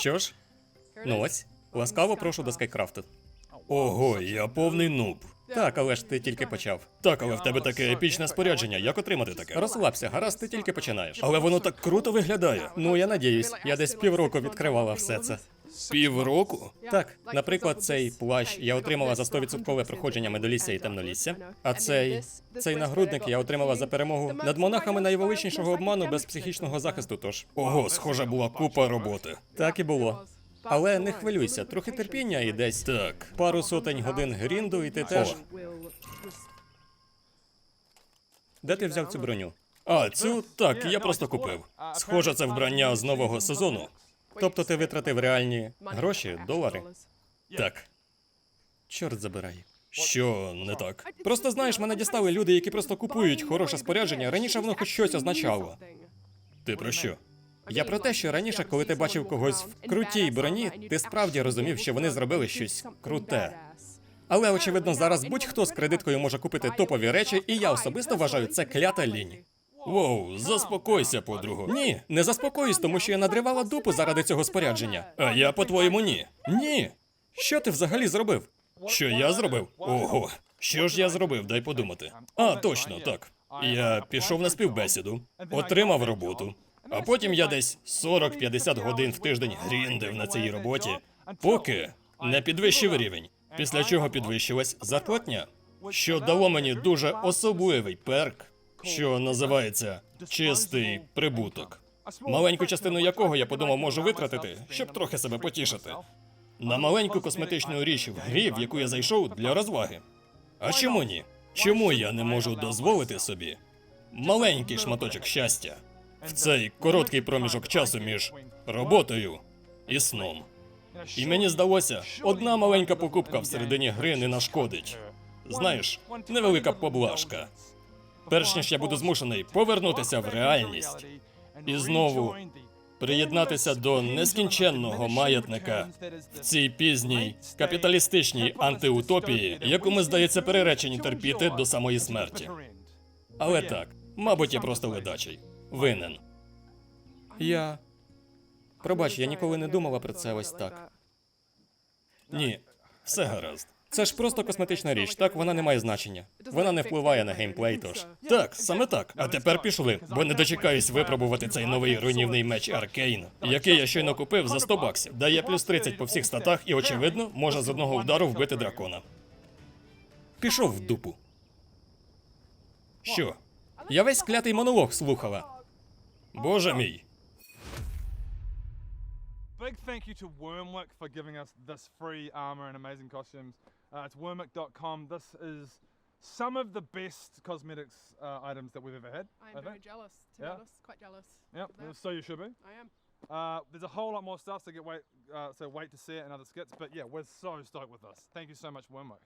Що ж, ну ось, ласкаво прошу до Скайкрафту. Ого, я повний нуб. Так, але ж ти тільки почав. Так, але в тебе таке епічне спорядження. Як отримати таке? Розслабся, гаразд, ти тільки починаєш. Але воно так круто виглядає. Ну, я надіюсь, я десь півроку відкривала все це. Півроку? Так, наприклад, цей плащ я отримала за 100% проходження медолісся і темнолісся. А цей цей нагрудник я отримала за перемогу над монахами найвеличнішого обману без психічного захисту. Тож ого, схоже, була купа роботи. Так і було. Але не хвилюйся, трохи терпіння і десь так. Пару сотень годин грінду, і ти теж. Де ти взяв цю броню? А, цю так, я просто купив. Схоже, це вбрання з нового сезону. Тобто ти витратив реальні гроші, долари? Так. Чорт забирай. Що не так? Просто знаєш, мене дістали люди, які просто купують хороше спорядження. Раніше воно хоч щось означало. Ти про що? Я про те, що раніше, коли ти бачив когось в крутій броні, ти справді розумів, що вони зробили щось круте. Але очевидно, зараз будь-хто з кредиткою може купити топові речі, і я особисто вважаю це клята лінь. Воу, заспокойся, подруго. Ні, не заспокоюсь, тому що я надривала дупу заради цього спорядження. А я, по-твоєму, ні. Ні. Що ти взагалі зробив? Що я зробив? Ого. Що ж я зробив? Дай подумати. А, точно, так. Я пішов на співбесіду, отримав роботу. А потім я десь 40-50 годин в тиждень гріндив на цій роботі, поки не підвищив рівень. Після чого підвищилась зарплатня, що дало мені дуже особливий перк, що називається чистий прибуток. Маленьку частину якого я подумав можу витратити, щоб трохи себе потішити. На маленьку косметичну річ в грі, в яку я зайшов для розваги. А чому ні? Чому я не можу дозволити собі маленький шматочок щастя в цей короткий проміжок часу між роботою і сном? І мені здалося, одна маленька покупка всередині гри не нашкодить. Знаєш, невелика поблажка. Перш ніж я буду змушений повернутися в реальність і знову приєднатися до нескінченного маятника в цій пізній капіталістичній антиутопії, яку ми, здається, переречені терпіти до самої смерті. Але так, мабуть, я просто ледачий. Винен. Я. Пробач, я ніколи не думала про це ось так. Ні, все гаразд. Це ж просто косметична річ, так вона не має значення. Вона не впливає на геймплей, тож. Так, саме так. А тепер пішли, бо не дочекаюсь випробувати цей новий руйнівний меч Аркейн, який я щойно купив за 100 баксів. Дає плюс 30 по всіх статах і, очевидно, може з одного удару вбити дракона. Пішов в дупу. Що? Я весь клятий монолог слухала. Боже мій. Big thank you to Wormwick for giving us this free armor and amazing costumes. Uh, it's wormwick.com. This is some of the best cosmetics uh, items that we've ever had. I'm I very think. jealous, to Yeah. be honest. Quite jealous. Yeah, so you should be. I am. Uh, there's a whole lot more stuff, so get wait, uh, so wait to see it and other skits. But yeah, we're so stoked with this. Thank you so much, Wormwick.